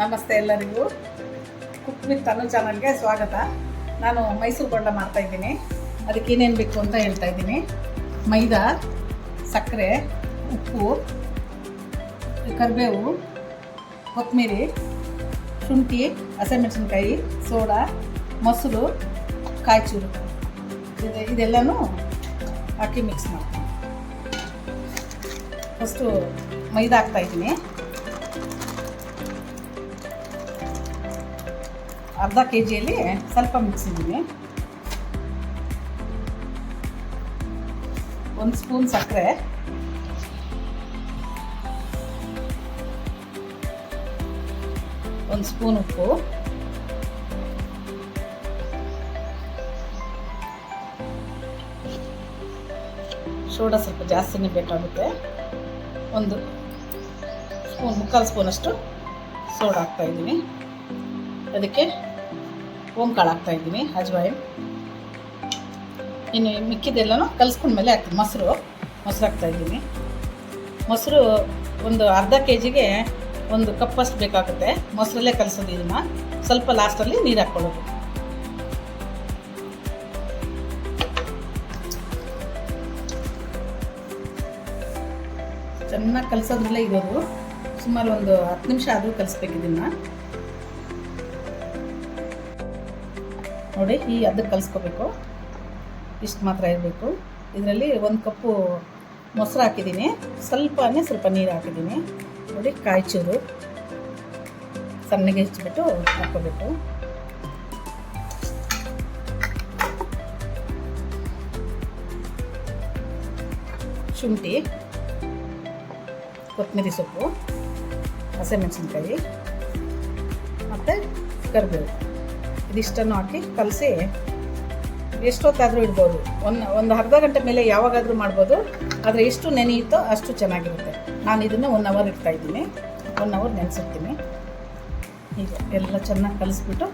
ನಮಸ್ತೆ ಎಲ್ಲರಿಗೂ. Cook with ಅನು ಚಾನಲ್ಗೆ ಸ್ವಾಗತ. ನಾನು ಮೈಸೂರು ಬೊಂಡ ಮಾಡ್ತಾ ಇದ್ದೀನಿ. ಅದಕ್ಕೆ ಏನೇನು ಬೇಕು ಅಂತ ಹೇಳ್ತಾ ಇದ್ದೀನಿ. ಮೈದಾ, ಸಕ್ಕರೆ, ಉಪ್ಪು, ಕರಿಬೇವು ಕೊತ್ತಂಬರಿ ಶುಂಠಿ, ಹಸಿಮೆಣಸಿನ್ಕಾಯಿ, ಸೋಡಾ, ಮೊಸರು, ಕಾಯಿಚೂರು. ಇದು ಇದೆಲ್ಲನೂ ಹಾಕಿ ಮಿಕ್ಸ್ ಮಾಡ್ತೀನಿ. ಫಸ್ಟು ಮೈದಾ ಹಾಕ್ತಾ ಅರ್ಧ ಕೆ ಜಿಯಲ್ಲಿ ಸ್ವಲ್ಪ ಮಿಕ್ಸಿದ್ದೀನಿ ಒಂದು ಸ್ಪೂನ್ ಸಕ್ಕರೆ. ಒಂದು ಸ್ಪೂನ್ ಉಪ್ಪು. ಸೋಡಾ ಸ್ವಲ್ಪ ಜಾಸ್ತಿನೇ ಬೇಕಾಗುತ್ತೆ. ಒಂದು ಸ್ಪೂನ್, ಮುಕ್ಕಾಲು ಸ್ಪೂನಷ್ಟು ಸೋಡಾ ಹಾಕ್ತಾಯಿದ್ದೀನಿ ಅದಕ್ಕೆ ಓಂ ಕಾಳು ಹಾಕ್ತಾ ಇದ್ದೀನಿ ಅಜ್ವಾಯಿನ್ ಇನ್ನು ಮಿಕ್ಕಿದೆಲ್ಲನೂ ಕಲಿಸ್ಕೊಂಡ್ಮೇಲೆ ಹಾಕ್ತೀನಿ. ಮೊಸರು ಮೊಸರು ಹಾಕ್ತಾ ಇದ್ದೀನಿ. ಮೊಸರು ಒಂದು ಅರ್ಧ ಕೆ ಜಿಗೆ ಒಂದು ಕಪ್ಪಷ್ಟು ಬೇಕಾಗುತ್ತೆ. ಮೊಸರಲ್ಲೇ ಕಲಿಸೋದು ಇದನ್ನು. ಸ್ವಲ್ಪ ಲಾಸ್ಟಲ್ಲಿ ನೀರು ಹಾಕ್ಕೊಳ್ಳೋದು. ಚೆನ್ನಾಗಿ ಕಲಿಸೋದ್ರಲ್ಲೇ ಇರೋದು. ಸುಮಾರು ಒಂದು ಹತ್ತು ನಿಮಿಷ ಆದರೂ ಕಲಿಸ್ಬೇಕು ಇದನ್ನು. ನೋಡಿ, ಈ ಅದಕ್ಕೆ ಕಲಿಸ್ಕೋಬೇಕು. ಇಷ್ಟು ಮಾತ್ರ ಇರಬೇಕು. ಇದರಲ್ಲಿ ಒಂದು ಕಪ್ಪು ಮೊಸರು ಹಾಕಿದ್ದೀನಿ. ಸ್ವಲ್ಪನೇ ಸ್ವಲ್ಪ ನೀರು ಹಾಕಿದ್ದೀನಿ. ನೋಡಿ, ಕಾಯಿಚೂರು ಸಣ್ಣಗೆ ಹೆಚ್ಚಿಬಿಟ್ಟು ಹಾಕೋಬೇಕು ಶುಂಠಿ, ಕೊತ್ತಂಬರಿ ಸೊಪ್ಪು, ಹಸಿಮೆಣಸಿನ್ಕಾಯಿ, ಮತ್ತು ಕರಿಬೇವು. ಇದಿಷ್ಟನ್ನು ಹಾಕಿ ಕಲಸಿ ಎಷ್ಟೊತ್ತಾದರೂ ಇಡ್ಬೋದು. ಒಂದು ಒಂದು ಅರ್ಧ ಗಂಟೆ ಮೇಲೆ ಯಾವಾಗಾದರೂ ಮಾಡ್ಬೋದು. ಆದರೆ ಎಷ್ಟು ನೆನೆಯುತ್ತೋ ಅಷ್ಟು ಚೆನ್ನಾಗಿರುತ್ತೆ. ನಾನು ಇದನ್ನು ಒನ್ ಅವರ್ ಇಡ್ತಾ ಇದ್ದೀನಿ. ಒನ್ ಅವರ್ ನೆನೆಸಿರ್ತೀನಿ ಈಗ ಎಲ್ಲ ಚೆನ್ನಾಗಿ ಕಲಿಸ್ಬಿಟ್ಟು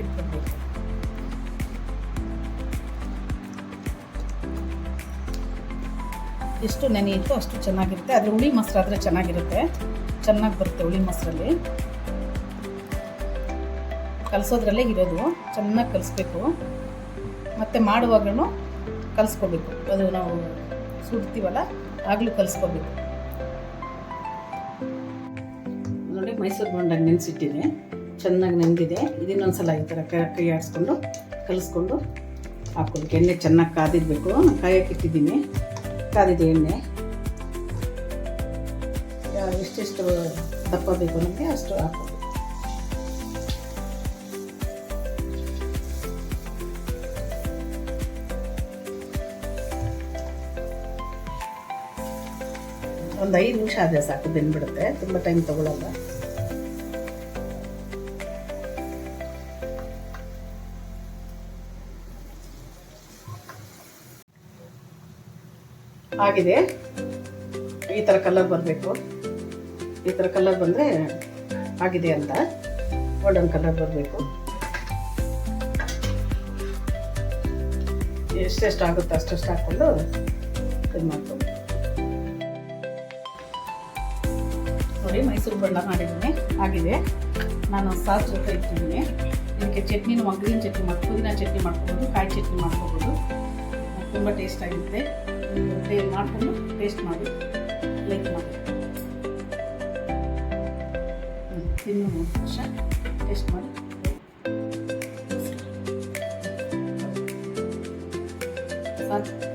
ಇಟ್ಬಿಡ್ಬೇಕು ಎಷ್ಟು ನೆನೆಯುತ್ತೋ ಅಷ್ಟು ಚೆನ್ನಾಗಿರುತ್ತೆ. ಆದರೆ ಹುಳಿ ಮೊಸರು ಆದರೆ ಚೆನ್ನಾಗಿರುತ್ತೆ. ಚೆನ್ನಾಗಿ ಬರುತ್ತೆ ಹುಳಿ ಮೊಸರಲ್ಲಿ. ಕಲಿಸೋದ್ರಲ್ಲೇ ಇರೋದು. ಚೆನ್ನಾಗಿ ಕಲಿಸ್ಬೇಕು. ಮತ್ತು ಮಾಡುವಾಗೂ ಕಲಿಸ್ಕೋಬೇಕು. ಅದು ನಾವು ಸುಡ್ತೀವಲ್ಲ, ಆಗಲೂ ಕಲಿಸ್ಕೋಬೇಕು. ನೋಡಿ, ಮೈಸೂರು ಬೋಂಡ ನೆನೆಸಿಟ್ಟಿದೆ ಚೆನ್ನಾಗಿ ನೆಂದಿದೆ. ಇದನ್ನೊಂದ್ಸಲ ಈ ಥರ ಕೈ ಆಡಿಸ್ಕೊಂಡು ಕಲಿಸ್ಕೊಂಡು ಹಾಕ್ಕೊಬೇಕು ಎಣ್ಣೆ ಚೆನ್ನಾಗಿ ಕಾದಿರಬೇಕು. ಕಾಯಕ್ಕೆ ಇಟ್ಟಿದ್ದೀನಿ. ಕಾದಿದೆ ಎಣ್ಣೆ. ಎಷ್ಟೆಷ್ಟು ದಪ್ಪ ಬೇಕು ನಮಗೆ ಅಷ್ಟು ಹಾಕ್ಬೇಕು ಒಂದು ಐದು ನಿಮಿಷ ಆದರೆ ಸಾಕು, ಬೆಂದ್ಬಿಡುತ್ತೆ. ತುಂಬ ಟೈಮ್ ತಗೊಳ್ಳಲ್ಲ ಆಗಿದೆ. ಈ ಥರ ಕಲರ್ ಬರಬೇಕು. ಈ ಥರ ಕಲರ್ ಬಂದರೆ ಆಗಿದೆ ಅಂತ. ಗೋಲ್ಡನ್ ಕಲರ್ ಬರಬೇಕು. ಎಷ್ಟೆಷ್ಟು ಆಗುತ್ತೋ ಅಷ್ಟೆಷ್ಟು ಹಾಕ್ಕೊಂಡು ಇದು ಮಾಡ್ಕೊಂಡು ಮೈಸೂರು ಬಣ್ಣ ಮಾಡಿದ್ದೀನಿ. ಆಗಿದೆ. ನಾನು ಸಾಸ್ ಜೊತೆ ಇಟ್ಟಿದ್ದೀನಿ. ಇದಕ್ಕೆ ಚಟ್ನಿನ ಮಗ್ಗಿನ ಚಟ್ನಿ ಮಾಡಿ ಪುದೀನ ಚಟ್ನಿ ಮಾಡ್ಕೊಬೋದು, ಕಾಯಿ ಚಟ್ನಿ ಮಾಡ್ಕೋಬೋದು. ತುಂಬ ಟೇಸ್ಟ್ ಆಗಿರುತ್ತೆ ಟೇ ಮಾಡಿಕೊಂಡು ಟೇಸ್ಟ್ ಮಾಡಿ ಲೈಕ್ ಮಾಡಿ. ತಿನ್ನು ವರ್ಷ ಟೇಸ್ಟ್ ಮಾಡಿ. ಸಾಕು.